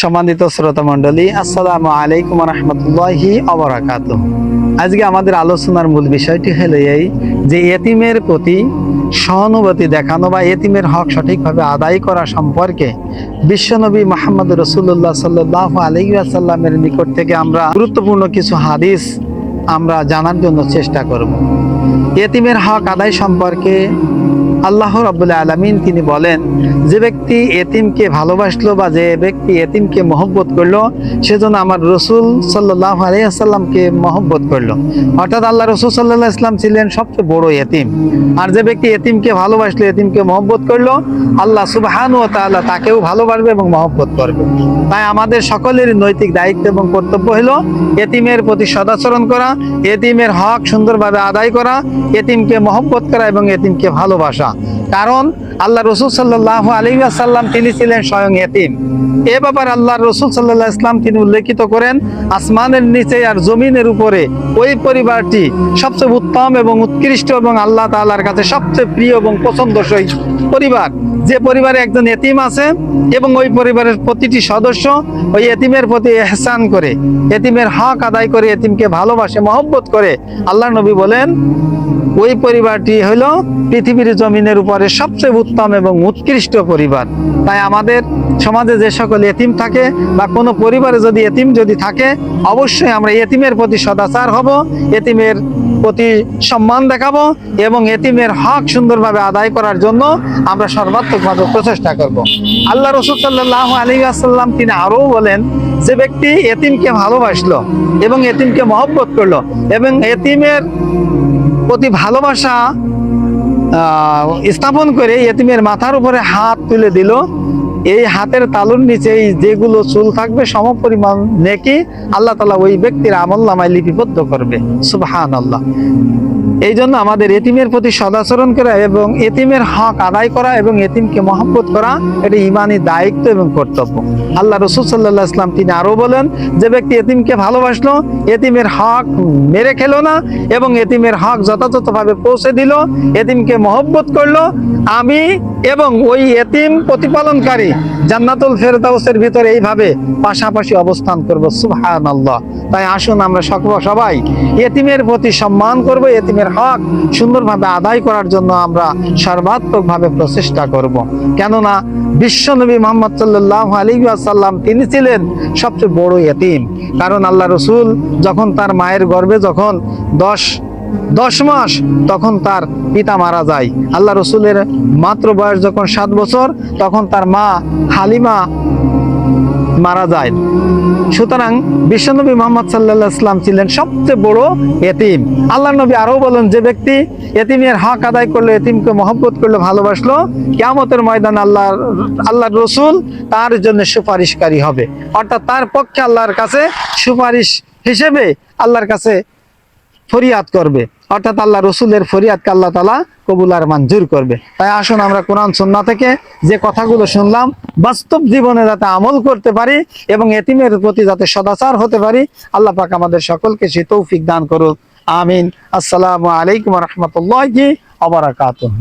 সম্মানিত শ্রোতা মণ্ডলী, আসসালামু আলাইকুম রহমতুল্লাহি অবরাকাত আজকে আমাদের আলোচনার মূল বিষয়টি হলো এই যে এতিমের প্রতি সহানুভূতি দেখানো বা এতিমের হক সঠিকভাবে আদায় করা সম্পর্কে বিশ্বনবী মোহাম্মদ রসুল্লাহ সাল্লাহ আলহিসাল্লামের নিকট থেকে আমরা গুরুত্বপূর্ণ কিছু হাদিস আমরা জানার জন্য চেষ্টা করব। এতিমের হক আদায় সম্পর্কে আল্লাহ রাবুল্লাহ আলমিন তিনি বলেন, যে ব্যক্তি এতিমকে ভালোবাসলো বা যে ব্যক্তি এতিমকে মহব্বত করল, সেজন্য আমার রসুল সাল্লাহ আলিয়াল্লামকে মহব্বত করল। অর্থাৎ আল্লাহ রসুল সাল্লাহ ইসলাম ছিলেন সবচেয়ে বড় এতিম। আর যে ব্যক্তি এতিমকে ভালোবাসলো, এতিমকে মহব্বত করল, আল্লাহ সুবাহান ও তাআলা তাকেও ভালোবাসবে এবং মহব্বত করবে। তাই আমাদের সকলের নৈতিক দায়িত্ব এবং কর্তব্য হলো এতিমের প্রতি সদাচরণ করা, এতিমের হক সুন্দরভাবে আদায় করা, এতিমকে মহব্বত করা এবং এতিমকে ভালোবাসা। po. কারণ আল্লাহ রসুল সাল্লাহ আলী আসাল্লাম তিনি ছিলেন স্বয়ং এতিম। এ ব্যাপারে আল্লাহ রসুল সাল্লাহ ইসলাম তিনি উল্লেখিত করেন, আসমানের নিচে আর জমিনের উপরে ওই পরিবারটি সবচেয়ে উত্তম এবং উৎকৃষ্ট এবং আল্লাহ তাআলার কাছে সবচেয়ে প্রিয় এবং পছন্দসই পরিবার। যে পরিবারে একজন এতিম আছে এবং ওই পরিবারের প্রতিটি সদস্য ওই এতিমের প্রতি এহসান করে, এতিমের হক আদায় করে, এতিমকে ভালোবাসে, মহব্বত করে। আল্লাহ নবী বলেন, ওই পরিবারটি হলো পৃথিবীর জমিনের উপরে সবচেয়ে উত্তম এবং উৎকৃষ্ট পরিবার। তাই আমাদের সমাজে যে সকল এতিম থাকে বা কোনো পরিবারে যদি এতিম যদি থাকে, অবশ্যই আমরা এতিমের প্রতি সদাচার হব, এতিমের প্রতি সম্মান দেখাবো এবং এতিমের হক সুন্দরভাবে আদায় করার জন্য আমরা সর্বাত্মকভাবে প্রচেষ্টা করব। আল্লাহ রসুল সাল্লাহ আলী আসাল্লাম তিনি আরও বলেন, যে ব্যক্তি এতিমকে ভালোবাসলো এবং এতিমকে মহব্বত করল এবং এতিমের প্রতি ভালোবাসা স্থাপন করে এতিমের মাথার উপরে হাত তুলে দিল। এই হাতের তালুর নিচে যেগুলো চুল থাকবে সম পরিমাণ নেকি আল্লাহ তালা ওই ব্যক্তির আমল নামায় লিপিবদ্ধ করবে। সুবহান আল্লাহ এই জন্য আমাদের এতিমের প্রতি সদাচরণ করা এবং এতিমের হক আদায় করা এবং এতিমকে মহব্বত করা, এটা ইমানি দায়িত্ব এবং কর্তব্য। আল্লাহ রসুল সাল্লাহ ইসলাম তিনি আরও বলেন, যে ব্যক্তি এতিমকে ভালোবাসলো, এতিমের হক মেরে খেলো না এবং এতিমের হক যথাযথভাবে পৌঁছে দিল, এতিমকে মহব্বত করল, আমি এবং ওই এতিম প্রতিপালনকারী জান্নাতুল ফেরদাউসের ভিতরে এইভাবে পাশাপাশি অবস্থান করব। সুবহান আল্লাহ তাই আসুন আমরা সকল সবাই এতিমের প্রতি সম্মান করব, এতিমের হক সুন্দরভাবে আদায় করার জন্য আমরা সর্বাত্মকভাবে প্রচেষ্টা করব। কেননা বিশ্বনবী মোহাম্মদ সাল্লাহ আলী আসাল্লাম তিনি ছিলেন সবচেয়ে বড় এতিম। কারণ আল্লাহ রসুল যখন তার মায়ের গর্ভে যখন দশ দশ মাস তখন তার পিতা মারা যায়। আল্লাহ রসুলের মাত্র বয়স যখন সাত বছর, তখন তার মা হালিমা মারা যায়। সুতরাং বিশ্বনবী মোহাম্মদ সাল্লাহ ইসলাম ছিলেন সবচেয়ে বড় এতিম। আল্লাহ নবী আরও বলেন, যে ব্যক্তি এতিমের হক আদায় করল, এতিমকে মহব্বত করল, ভালোবাসলো কেমতের ময়দান আল্লাহ আল্লাহর রসুল তার জন্য সুপারিশকারী হবে। অর্থাৎ তার পক্ষে আল্লাহর কাছে সুপারিশ হিসেবে আল্লাহর কাছে ফরিয়াদ করবে। অর্থাৎ আল্লাহ রসুলের ফরিয়াদকে আল্লাহ তালা কবুল আর মঞ্জুর করবে। তাই আসুন আমরা কোরআন সন্না থেকে যে কথাগুলো শুনলাম, বাস্তব জীবনে যাতে আমল করতে পারি এবং এতিমের প্রতি যাতে সদাচার হতে পারি, আল্লাহ পাক আমাদের সকলকে সে তৌফিক দান করুক। আমিন। আসসালামু আলাইকুম রহমতুল্লাহ আবরাকাতুহ